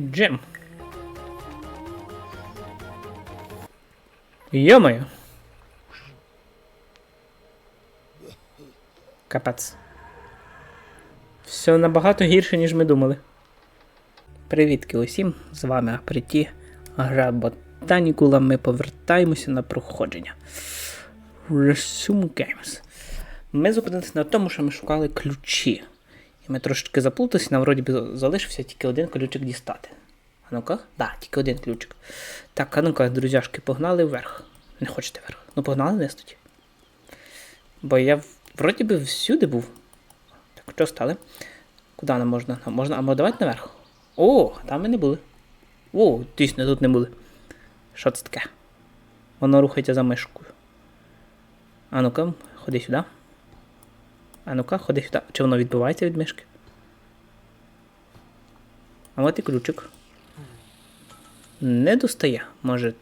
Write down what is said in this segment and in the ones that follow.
Джим. Йомаю. Капець. Все набагато гірше, ніж ми думали. Привітки усім! З вами Апреті, гра Ботанікула. Ми повертаємося на проходження. Resume Games. Ми зупинилися на тому, що ми шукали ключі. Ми трошечки заплуталися, нам вроді залишився тільки один ключик дістати. А ну-ка? Да, тільки один ключик. Так, а ну-ка, друзяшки, погнали вверх. Не хочете вверх. Ну погнали вниз тоді. Бо я вроді би всюди був. Так, що стали? Куди нам можна? Нам можна. А давайте наверх. О, там ми не були. О, дійсно, тут не були. Що це таке? Воно рухається за мишкою. А ну-ка, ходи сюди. А ну-ка, ходи сюди. Чи воно відбивається від мишки? А от і ключик. Не достає. Може.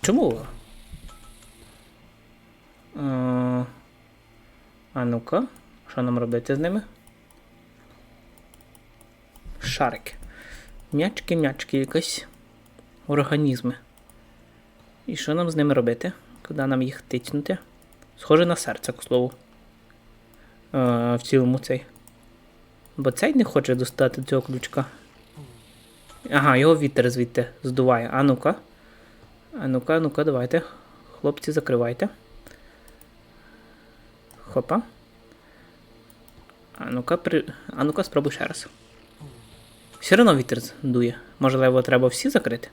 Чому? А, а ну-ка, що нам робити з ними? Шарики. М'ячки, м'ячки, якісь організми. І що нам з ними робити? Куди нам їх тицнути? Схоже на серце, к слову. Е, в цілому цей. Бо цей не хоче достати цього ключка. Ага, його вітер звідти здуває. А ну-ка. А ну-ка, ну-ка, давайте. Хлопці, закривайте. Хопа. А ну-ка, при... а ну-ка, спробуй ще раз. Все одно вітер дує. Можливо, треба всі закрити.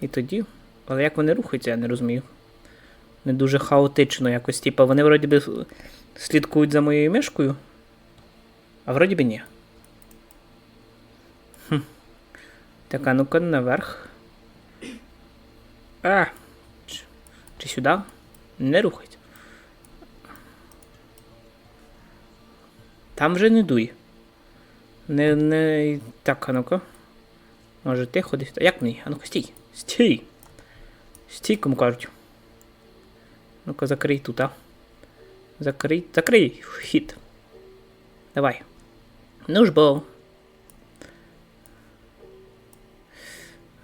І тоді. Але як вони рухаються, я не розумію. Не дуже хаотично якось. Типа, вони вроді би слідкують за моєю мишкою. А вроді би ні. Хм. Так, а ну-ка наверх. А! Чи, чи сюди? Не рухать. Там вже не дує. Не, не. Так, а ну-ка. Може ти ходиш? Як мені? А ну-ка стій. Стій. Стій, кому кажуть. Ну-ка закрий тут, а. Закрий. Закрий вхід. Давай. Ну ж бо.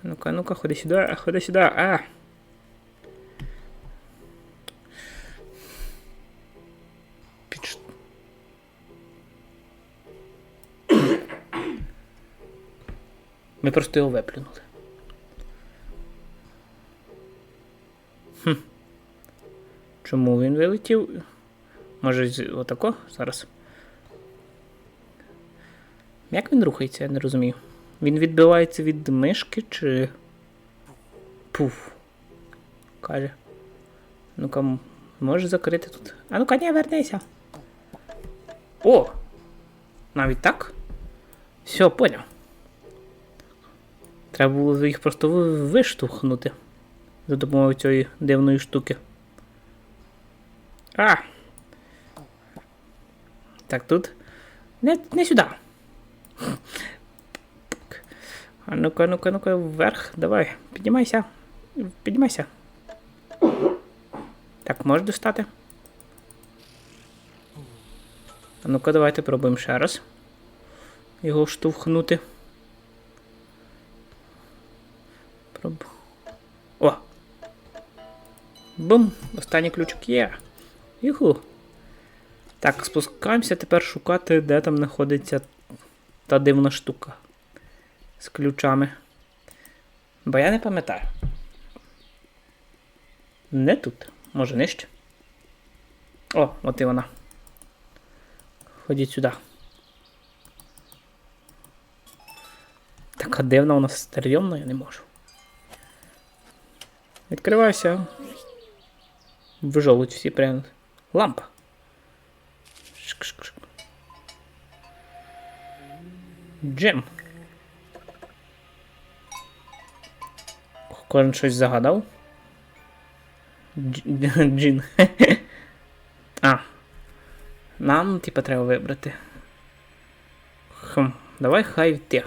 Ну-ка, ну-ка, ходи сюди, ходи сюди, а. Піч... Ми просто його виплюнули. Хм. Чому він вилетів? Може, отако зараз. Як він рухається, я не розумію. Він відбивається від мишки чи. Пуф. Каже. Ну-ка, можеш закрити тут. А ну-ка, не вернися. О! Навіть так? Все, поняв. Треба було їх просто виштовхнути за допомогою цієї дивної штуки. А! Так, тут. Не, не сюди. А ну-ка, ну-ка, ну-ка, вверх, давай, піднімайся. Піднімайся. Так, можеш достати? А ну-ка, давайте пробуємо ще раз. Його штовхнути. Проб... О! Бум! Останній ключик є. Юху. Так, спускаємося тепер шукати, де там знаходиться та дивна штука з ключами. Бо я не пам'ятаю. Не тут. Може нижче. О, от і вона. Ходіть сюди. Така дивна вона стерйомна, я не можу. Відкривайся. В жолудь всі прям. Лампа. Джем. Кожен щось загадав. Дж- Джин. А. Нам, типа, треба вибрати. Хм, давай хай ти.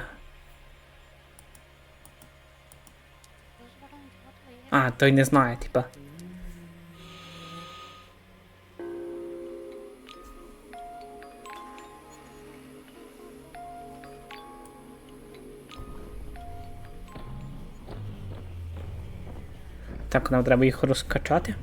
А, той не знає, типа. Так, нам треба їх розкачати.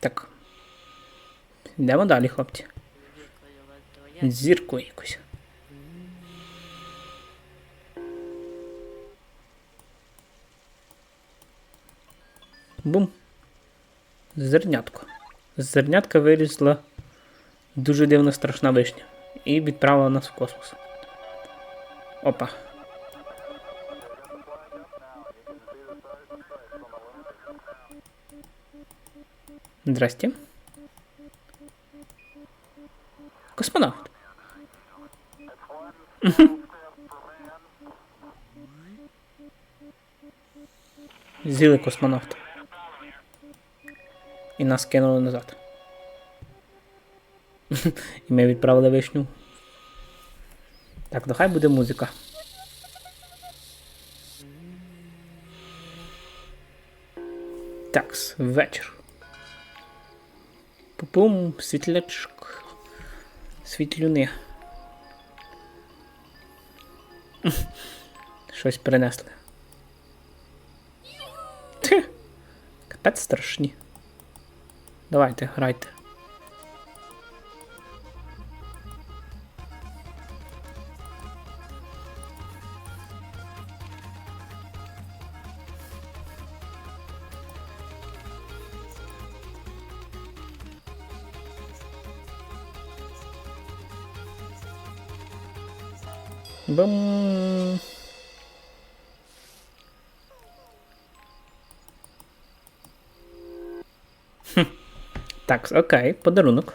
Так. Йдемо далі, хлопці. Зірку якусь. Бум. Зернятко. Зернятка вирісла дуже дивна страшна вишня. І відправила нас в космос. Опа. Здрасте. Космонавт. З'їли космонавта. І нас кинули назад. І ми відправили вишню. Так, ну хай буде музика. Такс, вечір. Пупум, світлячок. Світлюни. Щось принесли. Капець страшні. Давайте, грайте. Бум. Так, окей, подарунок.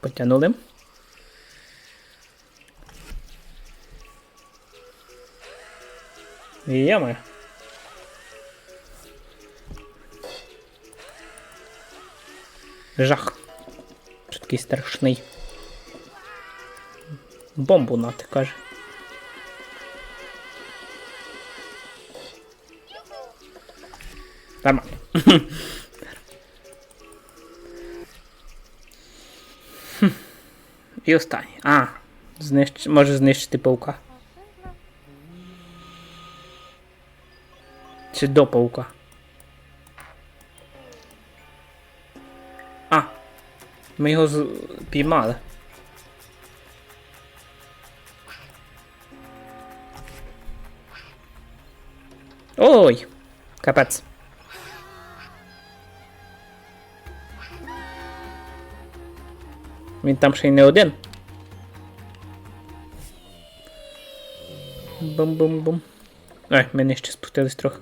Потягнули. Ями. Жах. Що такий страшний. Бомбу нати, каже. Нормально. І останній. А, знищ... може знищити паука. Чи до паука. А. Ми його з... піймали. Ой! Капець. Він там ще й не один. Бум-бум-бум. Ой, ми нижче спустились трохи.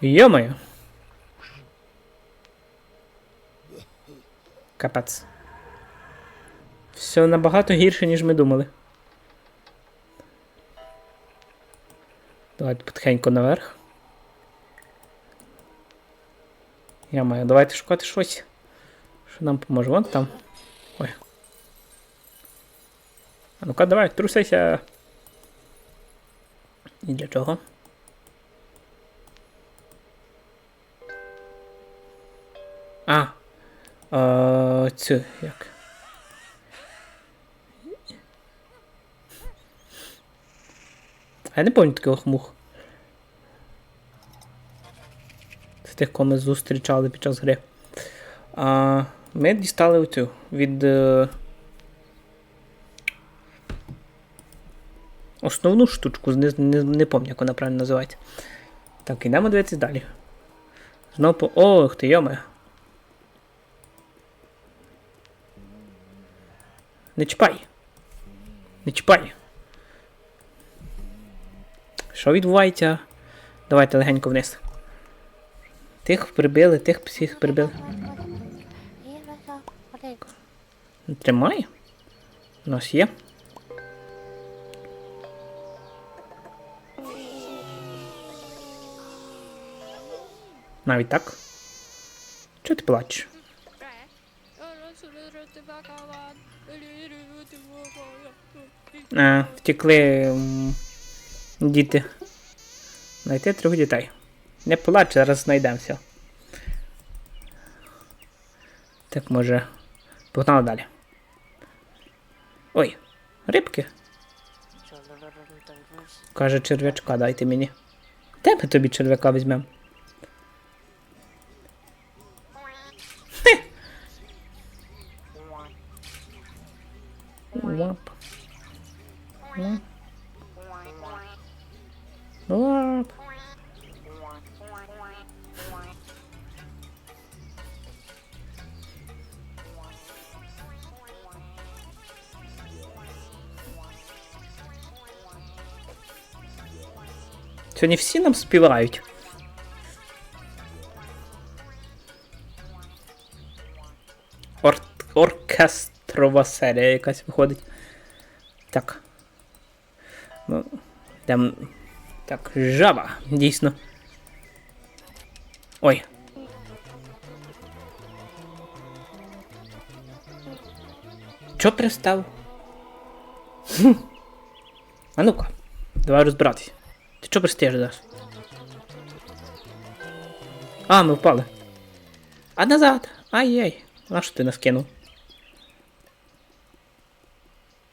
Йо-моє. Капець. Все набагато гірше, ніж ми думали. Давайте потихеньку наверх. Я маю, давайте шукати щось. Що нам поможе? Вон там. Ой. А ну-ка, давай, трусайся. І для чого? А. а цю як. А я не пам'ятаю таких мух. Це тих, кого ми зустрічали під час гри. А, ми дістали оцю від. е, Основну штучку, не, не, не пам'ятаю, як вона правильно називається. Так, ідемо дивитися далі. Знову по. Ох ти, йоме. Не чіпай. Не чіпай. Що відбувається? Давайте легенько вниз. Тих прибили, тих всіх прибили. Тримай. У нас є. Навіть так. Чого ти плачеш? А, втекли діти. Знайти трьох дітей. Не плач, зараз знайдемося. Так, може. Погнали далі. Ой, рибки. Каже, черв'ячка дайте мені. Де ми тобі черв'яка візьмемо? Сьогодні всі нам співають. Ор... Оркестрова серія якась виходить. Так. Ну, там. Так, жаба, дійсно. Ой. Чо пристав? А ну-ка, давай розбиратись. Чо пристаєш зараз? А, ми впали. А назад! Ай-яй! На що ти нас кинув?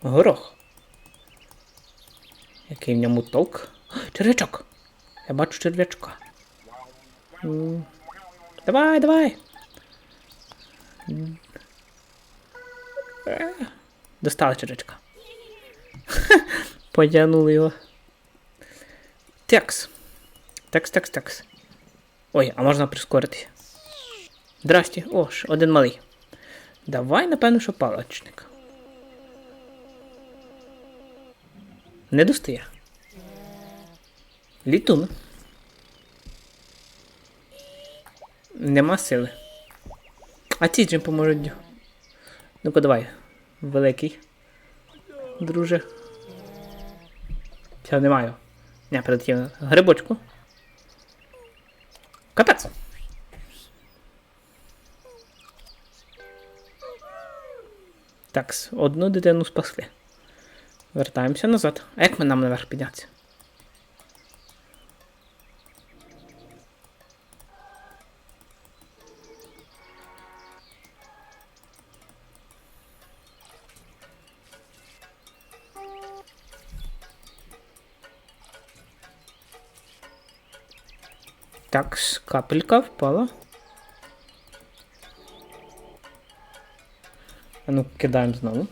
Горох. Який в ньому толк? Черв'ячок! Я бачу черв'ячка. Давай, давай! Е, Достали черв'ячка. Потягнули його. Текс. Текс, текс, текс. Ой, а можна прискоритися. Здрасті. О, один малий. Давай, напевно, що палочник. Не достає. Літун. Нема сили. А ці чим поможуть. Ну-ка давай. Великий. Друже. Все, не маю. Не, прилетів. Грибочку. Капець. Так, одну дитину спасли. Вертаємося назад. А як ми нам наверх піднятися? Капелька впала. А ну, кидаємо знову.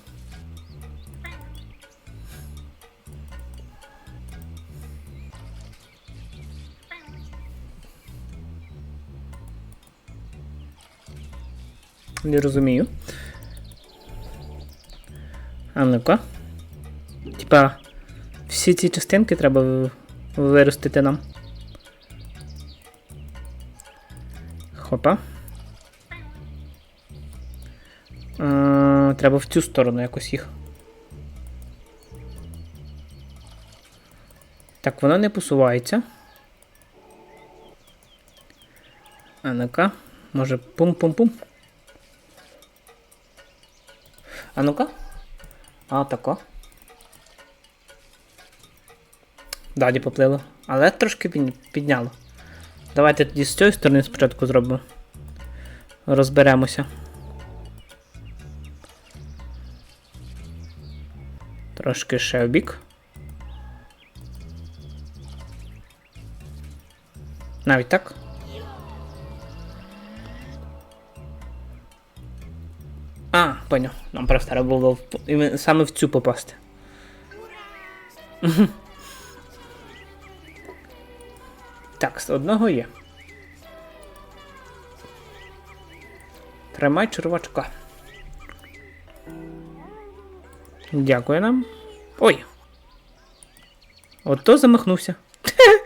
Не розумію. А ну-ка. Типа, всі ці частинки треба виростити нам. Хопа. А, треба в цю сторону якось їх. Так, воно не посувається. А ну-ка. Може пум-пум-пум. А ну-ка. А тако. Далі поплило. Але трошки підняло. Давайте тоді з цієї сторони спочатку зробимо. Розберемося. Трошки ще в бік. Навіть так. А, поняв. Нам просто треба було саме в цю попасти. Так, з одного є. Тримай червачка. Дякую нам. Ой. Ото замахнувся.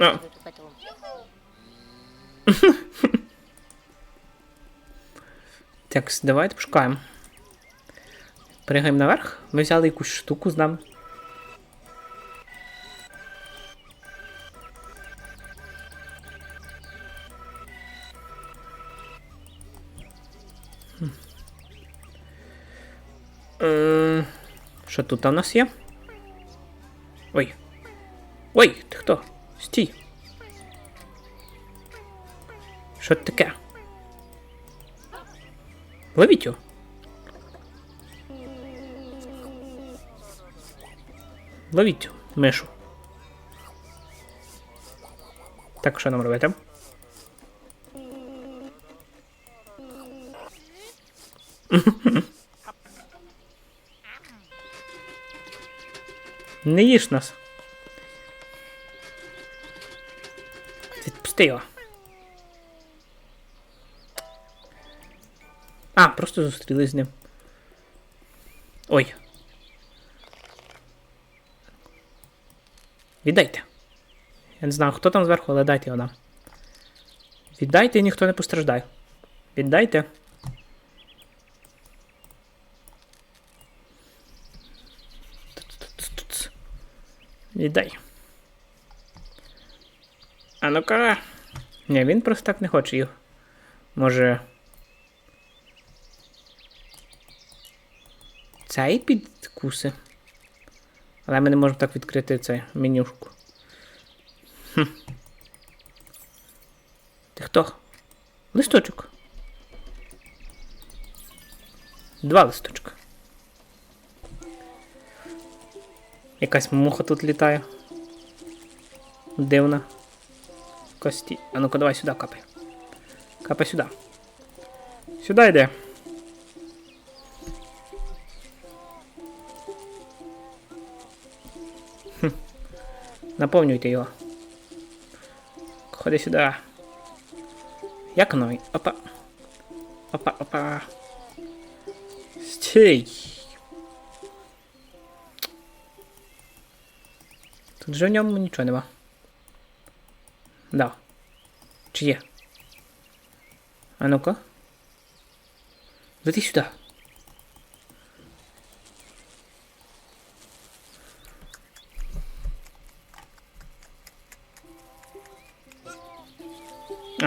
А, Так, давайте пошукаємо. Пригаємо наверх. Ми взяли якусь штуку з нами. Що тут у нас є? Ой. Ой, Що це таке? Ловіть його. Ловіть цю мишу. Так, що нам робити? Не їж нас. Відпусти його. Просто зустрілись з ним. Ой. Віддайте. Я не знаю, хто там зверху, але дайте його. Віддайте і ніхто не постраждає. Віддайте. Віддай. А ну-ка. Ні, він просто так не хоче їх. Може. Цей підкуси. Але ми не можемо так відкрити цей менюшку. Хм. Ти хто? Листочок. Два листочка. Якась муха тут літає. Дивна. Кості. А ну-ка, давай сюди капай. Капай сюди. Сюди йде. Наповнюйте його. Ходи сюди. Як воно? Опа. Опа, опа. Стій. Тут же в ньому нічого нема. Да. Чи є? А ну-ка. Лети сюди.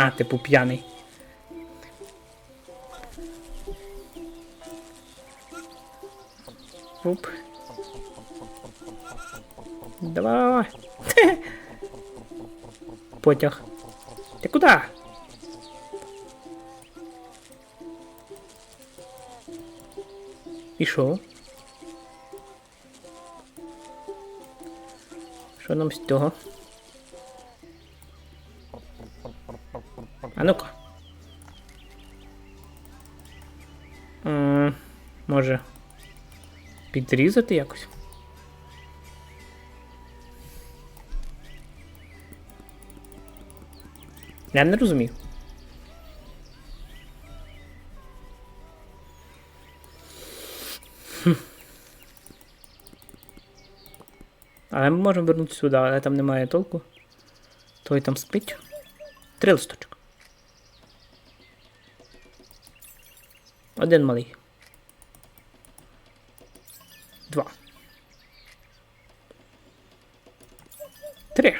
А, типу п'яний. Оп. Давай. Потяг. Ти куди? І що? Що нам з цього? А ну-ка. Може. Підрізати якось? Я не розумію. Але ми можемо вернутися сюди, але там немає толку. Той там спить. Три листочок. Один малий. Два. Три.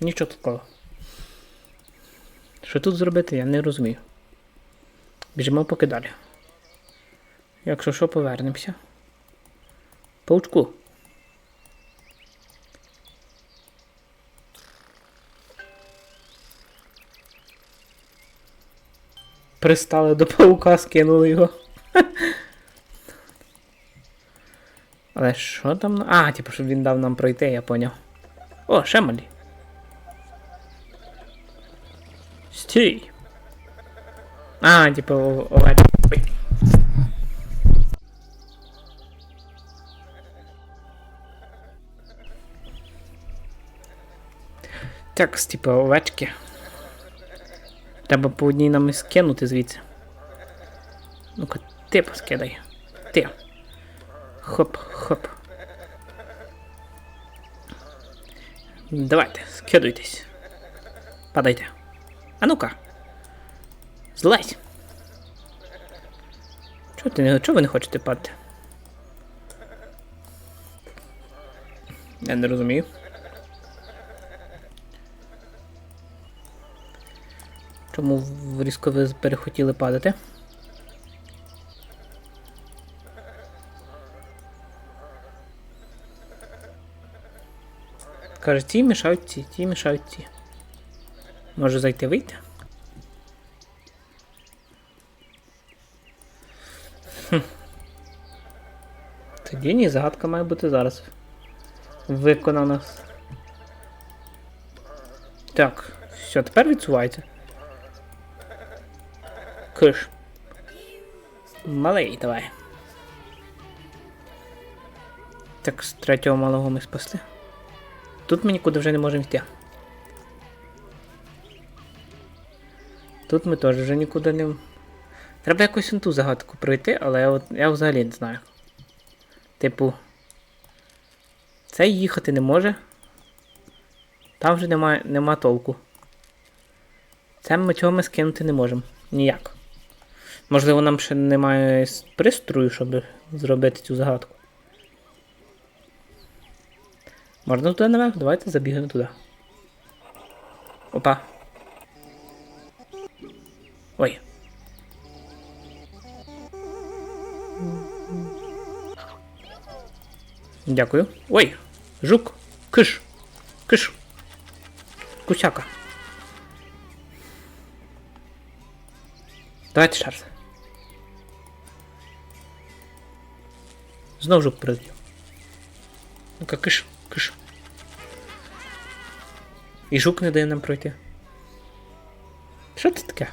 Нічого такого. Що тут зробити, я не розумію. Біжимо поки далі. Якщо що, повернемося. Паучку. Пристали до паука, скинули його. Але що там? А, типу, щоб він дав нам пройти, я поняв. О, ще малі. Стій. А, типу, овець. Так, типу, овечки. Треба по одній нам скинути звідси. Ну-ка, ти поскидай. Ти. Хоп, хоп. Давайте, скидуйтесь. Падайте. А ну-ка. Злазь! Чого ти не чого ви не хочете падати? Я не розумію. Чому різко ви перехотіли падати? Каже, ті мішають ті, ті мішають ті. Може зайти вийти? Тоді ні, загадка має бути зараз. Виконана. Так, все, тепер відсувається. Киш. Малий, давай. Так, з третього малого ми спасли. Тут ми нікуди вже не можемо йти. Тут ми теж вже нікуди не. Треба якось ту загадку пройти, але я, от, я взагалі не знаю. Типу. Цей їхати не може. Там вже немає, нема толку. Це ми чого ми скинути не можемо. Ніяк. Можливо, нам ще немає пристрою, щоб зробити цю загадку. Можна туди наверх? Давайте забігаємо туди. Опа. Ой. Дякую. Ой! Жук! Киш! Киш! Кусяка. Давайте ще раз. Знов жук прилетів. Ну-ка, киш, киш. І жук не дає нам пройти. Що це таке?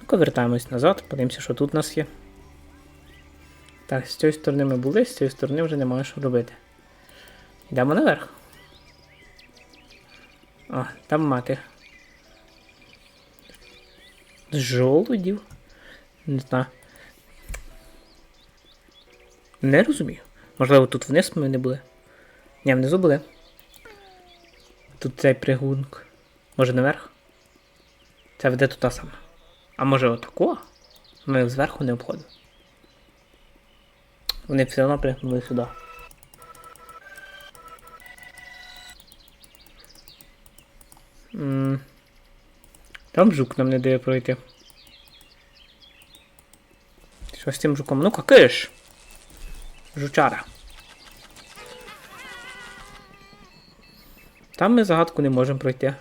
Ну-ка, вертаємось назад, подивимося, що тут у нас є. Так, з цієї сторони ми були, з цієї сторони вже немає що робити. Йдемо наверх. А, там мати. З жолудів? Не знаю. Не розумію. Можливо, тут вниз ми не були. Ні, внизу були. Тут цей пригунок. Може наверх? Це веде туди саме. А може отако? Ми зверху не обходимо. Вони все одно пригнули сюди. Там жук нам не дає пройти. Що з цим жуком? Ну-ка, киш! Жучара. Там ми загадку не можемо пройти.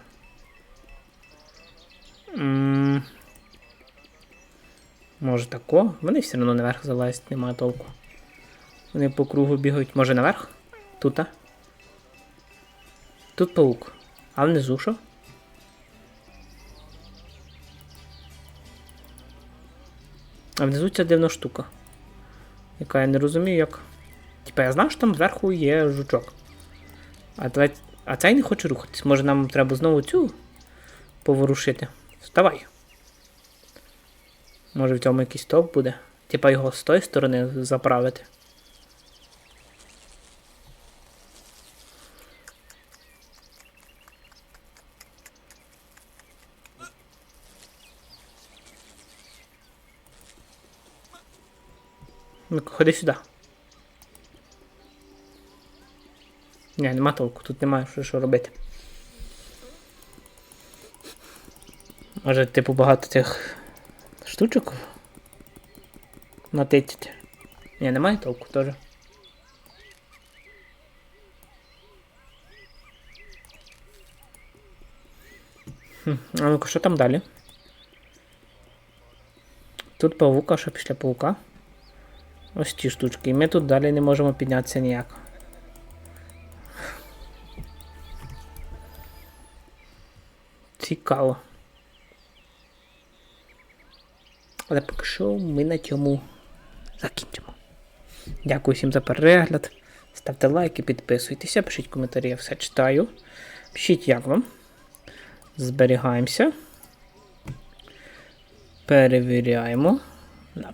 М, Може тако? Вони все одно наверх залазять, немає толку. Вони по кругу бігають. Може наверх? Тут, а? Тут паук. А внизу що? А внизу ця дивна штука. Яка я не розумію, як. Типа я знав, що там зверху є жучок. А, давай- а цей не хоче рухатись. Може нам треба знову цю поворушити. Вставай. Може в цьому якийсь топ буде. Типа його з тої сторони заправити. Ну, ходи сюди. Ні, нема толку, тут немає що, що робити. Може, типу, багато цих штучок натитити. Ні, немає толку теж. Хм, а ну-ка, що там далі? Тут павука, що після паука? Ось ті штучки. І ми тут далі не можемо піднятися ніяк. Цікаво. Але поки що ми на цьому закінчимо. Дякую всім за перегляд. Ставте лайки, підписуйтеся, пишіть коментарі, я все читаю. Пишіть, як вам. Зберігаємося. Перевіряємо. Да.